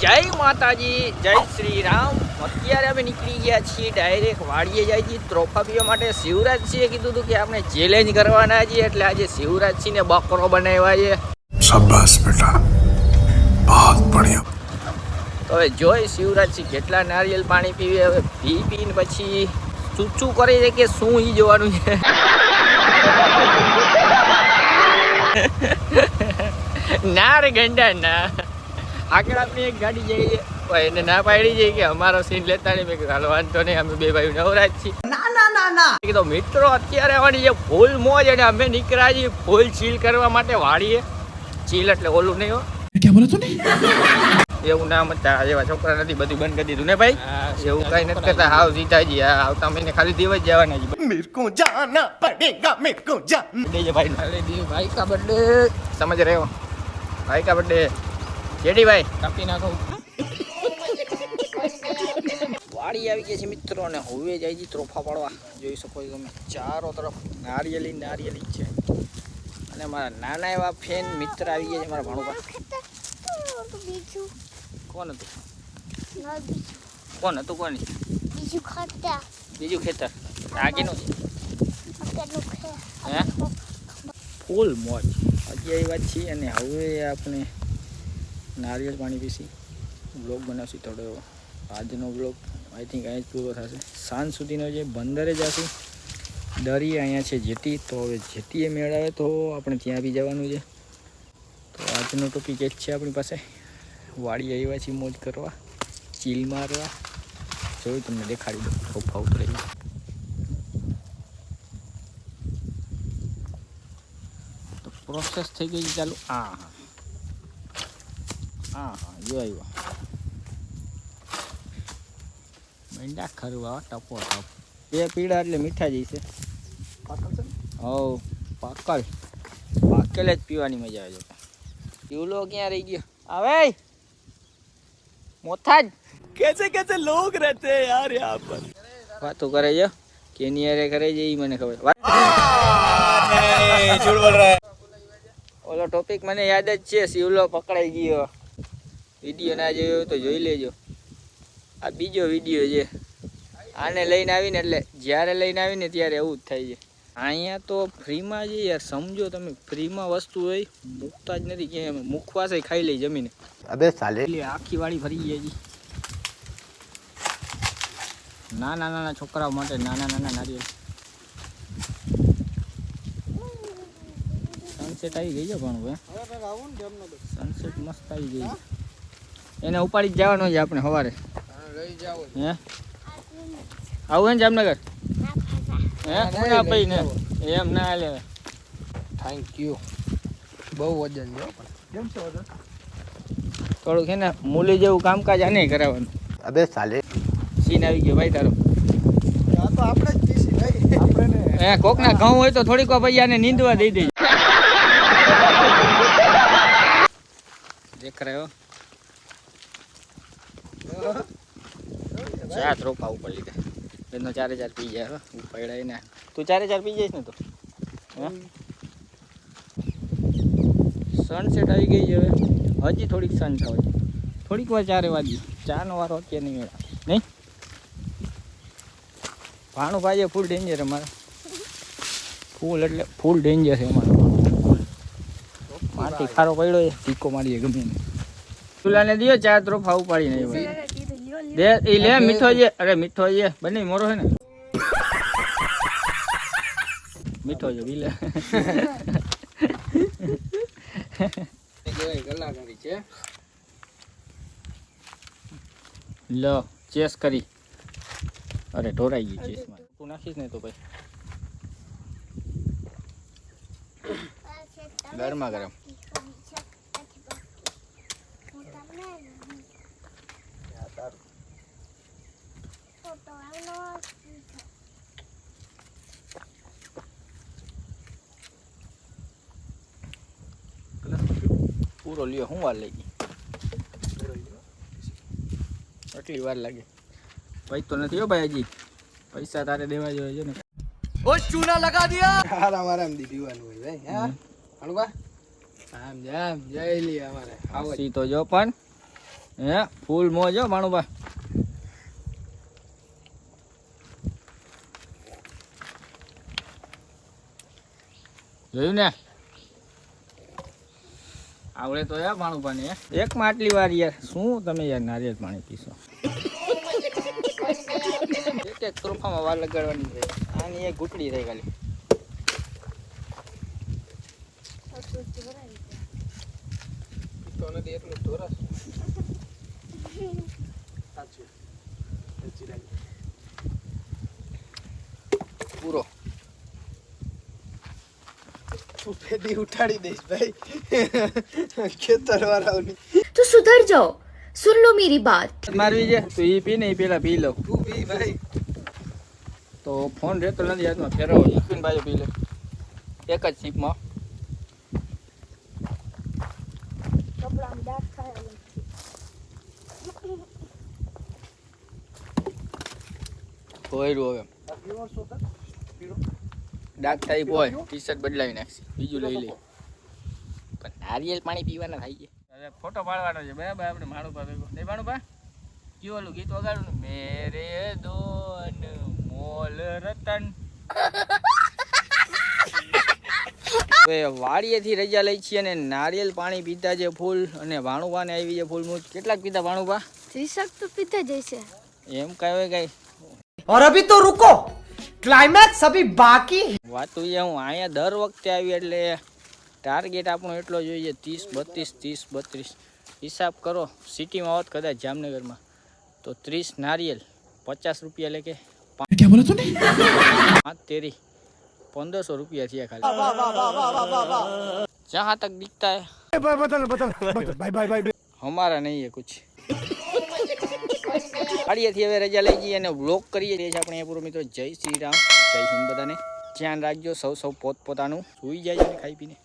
જય માતાજી જય શ્રી રામ અત્યારે અમે નીકળી ગયા છીએ ડાયરેક્ટ વાડીએ જાય છીએ. ત્રોફા પીવા માટે શિવરાજસિંહે કીધું હતું કે આપણે ચેલેન્જ કરવાના છીએ એટલે આજે શિવરાજસિંહને બકરો બનાવ્યા છે. શાબાશ બેટા. બહુત બઢિયા. તો હવે જોઈ શિવરાજસિંહ કેટલા નારિયેલ પાણી પીવે હવે પી પીને પછી ચૂચું કરે છે કે શું ઈ જોવાનું છે? ના રે ગંડા ના. આગળ આપણી એક ગાડી જઈ ભાઈ એને ના પાડી જઈ કે અમારો સીન લેતા નહીં. મેં હાલો વાંધો નહીં. અમે બે ભાઈ નવરાજ છીએ. ના ના ના ના. મિત્રો અત્યારે આવવાની જે ફૂલ મોજ અને અમે નીકળ્યા છીએ ફૂલ ચીલ કરવા માટે વાળીએ ચીલ એટલે ઓલું નહીં હો. એવું ના મતા એવા છોકરા નથી બધું બંધ કરી દીધું ને ભાઈ? એવું કઈ નથી કરતા. હાવ જીતાજી આવતા મહિને ખાલી દિવસ જવાના છે મેરે કો જાના પડેગા મેરે ભાઈ. ભાઈ કા બર્થડે સમજ રહ્યો? ભાઈ કા બર્થડે જેડી ભાઈ કાપી નાખો. વાડી આવી ગયા છે મિત્રો અને હવે જાય છે ત્રોફા પાડવા. જોઈ શકો છો તમે ચારો તરફ નારિયેલી નારિયેલી છે. અને મારા નાના એવા ફેન મિત્ર આવી ગયા છે મારા ભાણુભા બીજું કોણ હતું? ના કોણ હતું કોણ? બીજું ખેતર. બીજું ખેતર આગીનું છે. હે? ફૂલ મોજ. હજી આવી વાત છીએ અને હવે આપણે નારિયેળ પાણી પીસી બ્લોગ બનાવશું થોડો આજનો બ્લોગ આઈ થિંક અહીંયા જ પૂરો થશે. સાંજ સુધીનો જે બંદરે જશું દરી અહીંયા છે જેટી, તો હવે જેટીએ મેળવે તો આપણે ત્યાં બી જવાનું છે. તો આજનો ટોપિક એ જ છે આપણી પાસે. વાડી આવ્યા છીએ મોજ કરવા, ચીલ મારવા. જોયું તમને દેખાડી દો સોફા ઉતરે તો પ્રોસેસ થઈ ગઈ ચાલુ? આ હા. હા હા જો આવ્યો ભીંડા ખરવા ટપો ટપ બે પીળા એટલે મીઠા જઈશે હવ પાકેલ. જ પીવાની મજા આવે છે. પીવલો ક્યાં રહી ગયો? આવે? મોથા જ. કેસે કેસે લોગ રહેતે યાર યહાં પર. વાતો કરે છે? કેની અરે કરે છે એ મને ખબર. ઓલો ટોપિક મને યાદ જ છે શિવલો પકડાઈ ગયો. વીડિયો ના જોયો તો જોઈ લેજો. આ બીજો વીડિયો છે. આને લઈને આવીને એટલે જ્યારે લઈને આવીને ત્યારે એવું જ થાય છે. અહીંયા તો ફ્રીમાં છે યાર સમજો તમે ફ્રીમાં વસ્તુ હોય મૂકતા જ નથી કે મૂકવાશે ખાઈ લઈ જમીને. અબે સાલે. એટલે આખી વાળી ફરી ગઈ જી નાના નાના છોકરાઓ માટે નાના નાના નારિયેલ સનસેટ આવી ગઈ છે પણ હવે. સનસેટ મસ્ત આવી ગઈ છે. એને ઉપાડી જવાનું છે આપણે સવારે. હે આવું ને જામનગર? હે? ભાઈ ને? એમ ના હાલે થેન્ક યુ બહુ વજન છે કેમ છે વજન? થોડુંક છે ને મૂલી જેવું કામકાજ આને કરાવવાનું. અબે સાલે. સીન આવી ગયો ભાઈ તારો. તો આપણે જ કોકના ઘઉં હોય તો થોડીક ભાઈ આને નીંદવા દઈ દઈ દેખ રહ્યો ચાર રોપા ઉપર લીધા. એનો ચારે ચાર પી જાય ઉપાડાય ને તું ચારે ચાર પી જઈશ ને તો? સનસેટ આવી ગઈ છે હવે. હજી થોડીક સન થવા. થોડીક વાર ચારે વાગી. ચારનો વારો અત્યારે નહીં મેળા નહીં? ભાણું ભાઈ ફૂલ ડેન્જર અમારે. ફૂલ એટલે ફૂલ ડેન્જર છે અમારે. માટી ખારો પડ્યો છે ટીકો મારીએ ગમે ચૂલાને દિયો, ચાર ત્રોફા પાડી નહીં ભાઈ દે એ લે મીઠો છે અરે મીઠો છે બને મોરો છે ને. મીઠો છે બી લે. છે લો ચેસ કરી. અરે ઢોરાઈ ગઈ ચેસમાં તું નાખીશ ને તો ભાઈ ગરમા ગરમ. પૂરો લ્યો શું વાર લાગી આટલી વાર લાગે. ભાઈ તો નથી હો ભાઈ હજી પૈસા તારે દેવા જેવા છે ને. ઓ ચૂના લગા દિયા! હારા મારા એમ દી પીવાનું હોય ભાઈ હા? હણવા આમ જામ જઈ લી અમારે. આવો. તો જો પણ. હે ફૂલ મોજો માણુબા જોયું ને? આવડે તો યાર ભાણુભા પાણી એક માટલી વાર યાર. શું તમે યાર નારિયેળ પાણી પીશો? એક એક તોફામાં વાર લગાડવાની છે. આની એક ઘૂંટડી થઈ ખાલી. પૂરો. સફેદી ઉઠાડી દઈશ ભાઈ. ખેતર વાળાઓની તો સુધર જાઓ. સુન લો મેરી બાત. મારવી છે? તું એ પી ને પેલા પી લો તું પી ભાઈ. તો ફોન રહેતો નથી હાથમાં ફેરવો. એ પીને બાજુ પી લે. એક જ સીપમાં કોયરું હવે. ડાક ટાઈપ હોય ટી શર્ટ બદલાવી નાખશે બીજું લઈ લઈ પણ નારિયેલ પાણી પીવાના થાય છે હવે ફોટો પાડવાનો છે બરાબર આપણે માણું પા ભેગો નહીં માણું પા કયું ઓલું ગીત વગાડું ને મેરે દોન મોલ રતન હવે વાડીએથી રજા લઈ છીએ અને નારિયેલ પાણી પીતા છે ફૂલ અને ભાણુભાને આવી છે ફૂલ મૂજ કેટલાક પીતા ભાણુભા ત્રિશક તો પીતા જઈશે એમ કાંઈ હોય કાંઈ और अभी तो रुको क्लाइमैक्स अभी बाकी है વાતું એ હું અહીંયા દર વખતે આવી એટલે ટાર્ગેટ આપણો એટલો જોઈએ ત્રીસ બત્રીસ ત્રીસ બત્રીસ. હિસાબ કરો સિટીમાં આવત કદાચ જામનગરમાં. તો ત્રીસ નારિયેલ પચાસ રૂપિયા લે કે પાંચ તેરી પંદરસો રૂપિયા થયા ખાલી. જ્યાં તક દિખતા है बाय बाय बाय हमारा नहीं है कुछ હવે રજા લઈ જઈએ અને બ્લોક કરીએ. છીએ આપણે પૂરો મિત્રો. જય શ્રી રામ. જય હિન્દ બધાને. ધ્યાન રાખજો. સૌ સૌ પોત પોતાનું સુઈ જાય છે ખાઈ પીને.